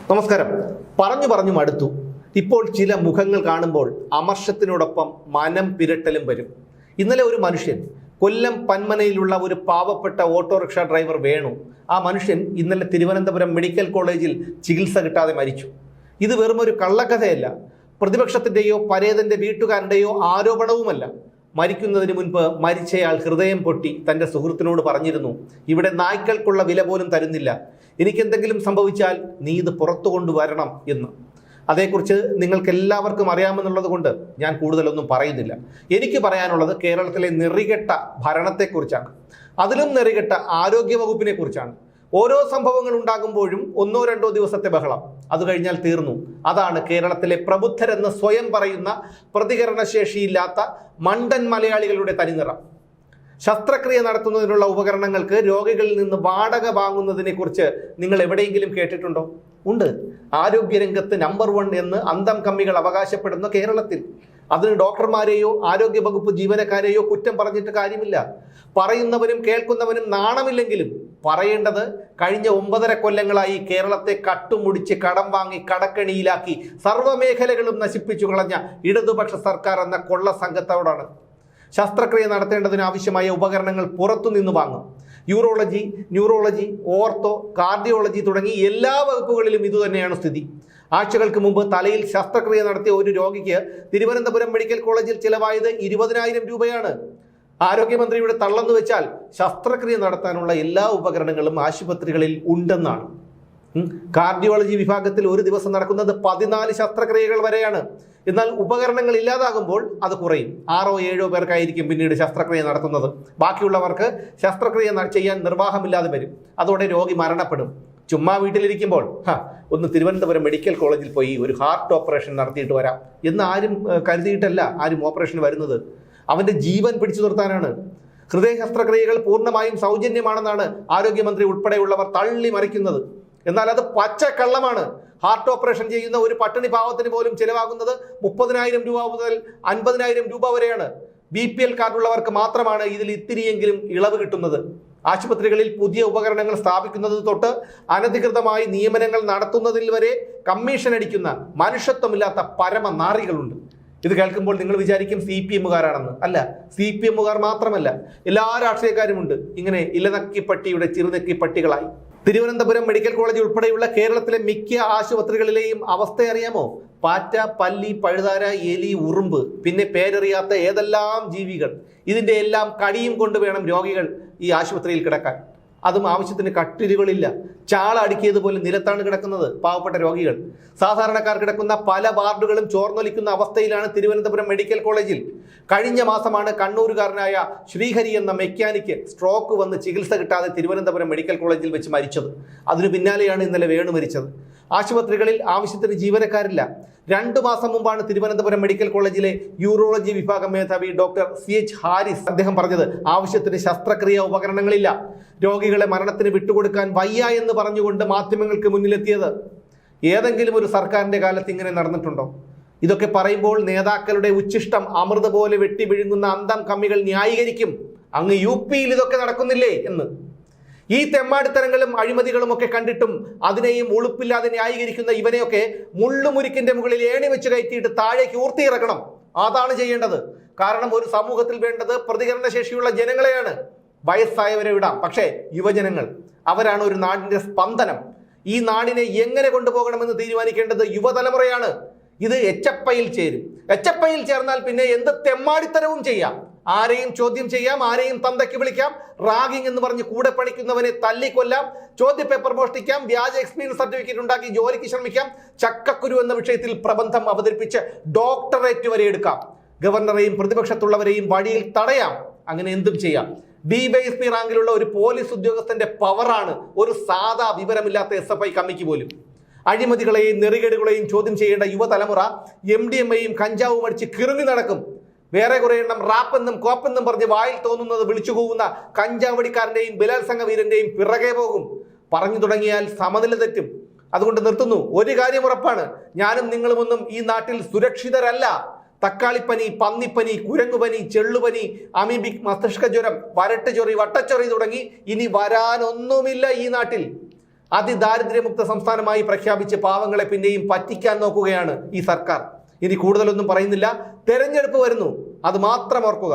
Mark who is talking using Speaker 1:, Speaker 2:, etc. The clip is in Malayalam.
Speaker 1: നമസ്കാരം. പറഞ്ഞു പറഞ്ഞു മടുത്തു ഇപ്പോൾ ചില മുഖങ്ങൾ കാണുമ്പോൾ അമർഷത്തിനോടൊപ്പം മനം പിരട്ടലും വരും. ഇന്നലെ ഒരു മനുഷ്യൻ കൊല്ലം പന്മനയിലുള്ള ഒരു പാവപ്പെട്ട ഓട്ടോറിക്ഷ ഡ്രൈവർ വേണു. ആ മനുഷ്യൻ ഇന്നലെ തിരുവനന്തപുരം മെഡിക്കൽ കോളേജിൽ ചികിത്സ കിട്ടാതെ മരിച്ചു. ഇത് വെറും ഒരു കള്ളക്കഥയല്ല. പ്രതിപക്ഷത്തിന്റെയോ പരേതന്റെ വീട്ടുകാരുടെയോ ആരോപണവുമല്ല. മരിക്കുന്നതിന് മുൻപ് മരിച്ചയാൾ ഹൃദയം പൊട്ടി തന്റെ സുഹൃത്തിനോട് പറഞ്ഞിരുന്നു ഇവിടെ നായ്ക്കൾക്കുള്ള വില പോലും തരുന്നില്ല. എനിക്കെന്തെങ്കിലും സംഭവിച്ചാൽ നീ ഇത് പുറത്തു കൊണ്ടുവരണം എന്ന്. അതേക്കുറിച്ച് നിങ്ങൾക്ക് എല്ലാവർക്കും അറിയാമെന്നുള്ളത് കൊണ്ട് ഞാൻ കൂടുതലൊന്നും പറയുന്നില്ല. എനിക്ക് പറയാനുള്ളത് കേരളത്തിലെ നെറികെട്ട ഭരണത്തെക്കുറിച്ചാണ്. അതിലും നെറികെട്ട ആരോഗ്യ വകുപ്പിനെ കുറിച്ചാണ് ഓരോ സംഭവങ്ങൾ ഉണ്ടാകുമ്പോഴും ഒന്നോ രണ്ടോ ദിവസത്തെ ബഹളം. അത് കഴിഞ്ഞാൽ തീർന്നു. അതാണ് കേരളത്തിലെ പ്രബുദ്ധരെന്ന് സ്വയം പറയുന്ന പ്രതികരണശേഷിയില്ലാത്ത മണ്ടൻ മലയാളികളുടെ തനിനിറം. ശസ്ത്രക്രിയ നടത്തുന്നതിനുള്ള ഉപകരണങ്ങൾക്ക് രോഗികളിൽ നിന്ന് വാടക വാങ്ങുന്നതിനെക്കുറിച്ച് നിങ്ങൾ എവിടെയെങ്കിലും കേട്ടിട്ടുണ്ടോ? ഉണ്ട്. ആരോഗ്യരംഗത്ത് നമ്പർ വൺ എന്ന് അന്തം കമ്മികൾ അവകാശപ്പെടുന്ന കേരളത്തിൽ. അതിന് ഡോക്ടർമാരെയോ ആരോഗ്യ വകുപ്പ് ജീവനക്കാരെയോ കുറ്റം പറഞ്ഞിട്ട് കാര്യമില്ല. പറയുന്നവനും കേൾക്കുന്നവനും നാണമില്ലെങ്കിലും പറയേണ്ടത് കഴിഞ്ഞ ഒമ്പതര കൊല്ലങ്ങളായി കേരളത്തെ കട്ടുമുടിച്ച് കടം വാങ്ങി കടക്കണിയിലാക്കി സർവമേഖലകളും നശിപ്പിച്ചു കളഞ്ഞ ഇടതുപക്ഷ സർക്കാർ എന്ന കൊള്ള സംഘത്തോടാണ്. ശസ്ത്രക്രിയ നടത്തേണ്ടതിന് ആവശ്യമായ ഉപകരണങ്ങൾ പുറത്തുനിന്ന് വാങ്ങും. യൂറോളജി ന്യൂറോളജി ഓർത്തോ കാർഡിയോളജി തുടങ്ങി എല്ലാ വകുപ്പുകളിലും ഇതുതന്നെയാണ് സ്ഥിതി. ആഴ്ചകൾക്ക് മുമ്പ് തലയിൽ ശസ്ത്രക്രിയ നടത്തിയ ഒരു രോഗിക്ക് തിരുവനന്തപുരം മെഡിക്കൽ കോളേജിൽ ചിലവായത് ഇരുപതിനായിരം രൂപയാണ്. ആരോഗ്യമന്ത്രിയുടെ തള്ളെന്ന് വെച്ചാൽ ശസ്ത്രക്രിയ നടത്താനുള്ള എല്ലാ ഉപകരണങ്ങളും ആശുപത്രികളിൽ ഉണ്ടെന്നാണ്. കാർഡിയോളജി വിഭാഗത്തിൽ ഒരു ദിവസം നടക്കുന്നത് പതിനാല് ശസ്ത്രക്രിയകൾ വരെയാണ്. എന്നാൽ ഉപകരണങ്ങൾ ഇല്ലാതാകുമ്പോൾ അത് കുറയും. ആറോ ഏഴോ പേർക്കായിരിക്കും പിന്നീട് ശസ്ത്രക്രിയ നടത്തുന്നത്. ബാക്കിയുള്ളവർക്ക് ശസ്ത്രക്രിയ ചെയ്യാൻ നിർവാഹമില്ലാതെ വരും. അതോടെ രോഗി മരണപ്പെടും. ചുമ്മാ വീട്ടിലിരിക്കുമ്പോൾ ഹാ ഒന്ന് തിരുവനന്തപുരം മെഡിക്കൽ കോളേജിൽ പോയി ഒരു ഹാർട്ട് ഓപ്പറേഷൻ നടത്തിയിട്ട് വരാം. എന്ന് ആരും കരുതിയിട്ടല്ല ആരും ഓപ്പറേഷൻ വരുന്നത്. അവന്റെ ജീവൻ പിടിച്ചു നിർത്താനാണ്. ഹൃദയ ശസ്ത്രക്രിയകൾ പൂർണമായും സൗജന്യമാണെന്നാണ് ആരോഗ്യമന്ത്രി ഉൾപ്പെടെയുള്ളവർ തള്ളി മറിക്കുന്നത്. എന്നാൽ അത് പച്ചക്കള്ളമാണ്. ഹാർട്ട് ഓപ്പറേഷൻ ചെയ്യുന്ന ഒരു പട്ടിണി പാവത്തിന് പോലും ചിലവാകുന്നത് മുപ്പതിനായിരം രൂപ മുതൽ അൻപതിനായിരം രൂപ വരെയാണ്. ബി പി എൽ കാർഡുള്ളവർക്ക് മാത്രമാണ് ഇതിൽ ഇത്തിരിയെങ്കിലും ഇളവ് കിട്ടുന്നത്. ആശുപത്രികളിൽ പുതിയ ഉപകരണങ്ങൾ സ്ഥാപിക്കുന്നത് തൊട്ട് അനധികൃതമായി നിയമനങ്ങൾ നടത്തുന്നതിൽ വരെ കമ്മീഷൻ അടിക്കുന്ന മനുഷ്യത്വമില്ലാത്ത പരമ നാറികളുണ്ട്. ഇത് കേൾക്കുമ്പോൾ നിങ്ങൾ വിചാരിക്കും സി പി എമ്മുകാരാണെന്ന്. അല്ല സി പി എമ്മുകാർ മാത്രമല്ല എല്ലാ രാഷ്ട്രീയക്കാരുമുണ്ട് ഇങ്ങനെ ഇലനക്കി പട്ടിയുടെ ഇലനക്കിപ്പട്ടിയുടെ ചിറുനക്കിപ്പട്ടികളായി. തിരുവനന്തപുരം മെഡിക്കൽ കോളേജ് ഉൾപ്പെടെയുള്ള കേരളത്തിലെ മിക്ക ആശുപത്രികളിലെയും അവസ്ഥ അറിയാമോ? പാറ്റ പല്ലി പഴുതാര എലി ഉറുമ്പ് പിന്നെ പേരറിയാത്ത ഏതെല്ലാം ജീവികൾ? ഇതിന്റെ എല്ലാം കടിയും കൊണ്ട് വേണം രോഗികൾ ഈ ആശുപത്രിയിൽ കിടക്കാൻ. അതും ആവശ്യത്തിന് കട്ടിലുകളില്ല. ചാള അടുക്കിയതുപോലെ നിലത്താണ് കിടക്കുന്നത് പാവപ്പെട്ട രോഗികൾ. സാധാരണക്കാർ കിടക്കുന്ന പല വാർഡുകളും ചോർന്നൊലിക്കുന്ന അവസ്ഥയിലാണ് തിരുവനന്തപുരം മെഡിക്കൽ കോളേജിൽ. കഴിഞ്ഞ മാസമാണ് കണ്ണൂരുകാരനായ ശ്രീഹരി എന്ന മെക്കാനിക്ക് സ്ട്രോക്ക് വന്ന് ചികിത്സ കിട്ടാതെ തിരുവനന്തപുരം മെഡിക്കൽ കോളേജിൽ വെച്ച് മരിച്ചത്. അതിനു പിന്നാലെയാണ് ഇന്നലെ വേണു മരിച്ചത്. ആശുപത്രികളിൽ ആവശ്യത്തിന് ജീവനക്കാരില്ല. രണ്ടു മാസം മുമ്പാണ് തിരുവനന്തപുരം മെഡിക്കൽ കോളേജിലെ യൂറോളജി വിഭാഗം മേധാവി ഡോക്ടർ സി എച്ച് ഹാരിസ് അദ്ദേഹം പറഞ്ഞത് ആവശ്യത്തിന് ശസ്ത്രക്രിയ ഉപകരണങ്ങളില്ല. രോഗികളെ മരണത്തിന് വിട്ടുകൊടുക്കാൻ വയ്യ എന്ന് പറഞ്ഞുകൊണ്ട് മാധ്യമങ്ങൾക്ക് മുന്നിലെത്തിയത്. ഏതെങ്കിലും ഒരു സർക്കാരിന്റെ കാലത്ത് ഇങ്ങനെ നടന്നിട്ടുണ്ടോ ഇതൊക്കെ പറയുമ്പോൾ നേതാക്കളുടെ ഉച്ഛിഷ്ടം അമൃത പോലെ വെട്ടി വിഴുങ്ങുന്ന അന്തം കമ്മികൾ ന്യായീകരിക്കും. അങ്ങ് യു പിയിൽ ഇതൊക്കെ നടക്കുന്നില്ലേ എന്ന്. ഈ തെമ്മാടിത്തരങ്ങളും അഴിമതികളും ഒക്കെ കണ്ടിട്ടും അതിനെയും ഉളുപ്പില്ലാതെ ന്യായീകരിക്കുന്ന ഇവനെയൊക്കെ മുള്ളുമുരിക്കിന്റെ മുകളിൽ ഏണി വെച്ച് കയറ്റിയിട്ട് താഴേക്ക് ഊർത്തിയിറക്കണം. അതാണ് ചെയ്യേണ്ടത്. കാരണം ഒരു സമൂഹത്തിൽ വേണ്ടത് പ്രതികരണശേഷിയുള്ള ജനങ്ങളെയാണ്. വയസ്സായവരെ വിടാം. പക്ഷേ യുവജനങ്ങൾ അവരാണ് ഒരു നാടിന്റെ സ്പന്ദനം. ഈ നാടിനെ എങ്ങനെ കൊണ്ടുപോകണമെന്ന് തീരുമാനിക്കേണ്ടത് യുവതലമുറയാണ്. ഇത് എച്ചപ്പയിൽ ചേരും. എച്ചപ്പയിൽ ചേർന്നാൽ പിന്നെ എന്ത് തെമ്മാടിത്തരവും ചെയ്യാം? ആരെയും ചോദ്യം ചെയ്യാം ആരെയും തന്തയ്ക്ക് വിളിക്കാം റാഗിംഗ് എന്ന് പറഞ്ഞ് കൂടെ പണിക്കുന്നവനെ തല്ലിക്കൊല്ലാം ചോദ്യ പേപ്പർ മോഷ്ടിക്കാം വ്യാജ എക്സ്പീരിയൻസ് സർട്ടിഫിക്കറ്റ് ഉണ്ടാക്കി ജോലിക്ക് ശ്രമിക്കാം ചക്കക്കുരു എന്ന വിഷയത്തിൽ പ്രബന്ധം അവതരിപ്പിച്ച് ഡോക്ടറേറ്റ് വരെ എടുക്കാം. ഗവർണറെയും പ്രതിപക്ഷത്തുള്ളവരെയും വഴിയിൽ തടയാം. അങ്ങനെ എന്തും ചെയ്യാം. ഡിവൈഎസ്പി റാങ്കിലുള്ള ഒരു പോലീസ് ഉദ്യോഗസ്ഥന്റെ പവറാണ് ഒരു സാധാ വിവരമില്ലാത്ത എസ് എഫ് ഐ കമ്മിക്ക് പോലും. അഴിമതികളെയും നെറികേടുകളെയും ചോദ്യം ചെയ്യേണ്ട യുവതലമുറ എം ഡി എം എയും കഞ്ചാവും അടിച്ച് കിറുങ്ങി നടക്കും. വേറെ കുറെ എണ്ണം റാപ്പെന്നും കോപ്പെന്നും പറഞ്ഞ് വായിൽ തോന്നുന്നത് വിളിച്ചു പോകുന്ന കഞ്ചാവടിക്കാരന്റെയും ബലാത്സംഗ വീരന്റെയും പിറകെ പോകും. പറഞ്ഞു തുടങ്ങിയാൽ സമനില തെറ്റും. അതുകൊണ്ട് നിർത്തുന്നു. ഒരു കാര്യം ഉറപ്പാണ്. ഞാനും നിങ്ങളുമൊന്നും ഈ നാട്ടിൽ സുരക്ഷിതരല്ല. തക്കാളിപ്പനി പന്നിപ്പനി കുരങ്ങുപനി ചെള്ളുപനി അമീബിക് മസ്തിഷ്ക ജ്വരം വരട്ട് ചൊറി വട്ടച്ചൊറി തുടങ്ങി ഇനി വരാനൊന്നുമില്ല ഈ നാട്ടിൽ. അതിദാരിദ്ര്യമുക്ത സംസ്ഥാനമായി പ്രഖ്യാപിച്ച് പാവങ്ങളെ പിന്നെയും പറ്റിക്കാൻ നോക്കുകയാണ് ഈ സർക്കാർ. ഇനി കൂടുതലൊന്നും പറയുന്നില്ല. തെരഞ്ഞെടുപ്പ് വരുന്നു. അത് മാത്രം ഓർക്കുക.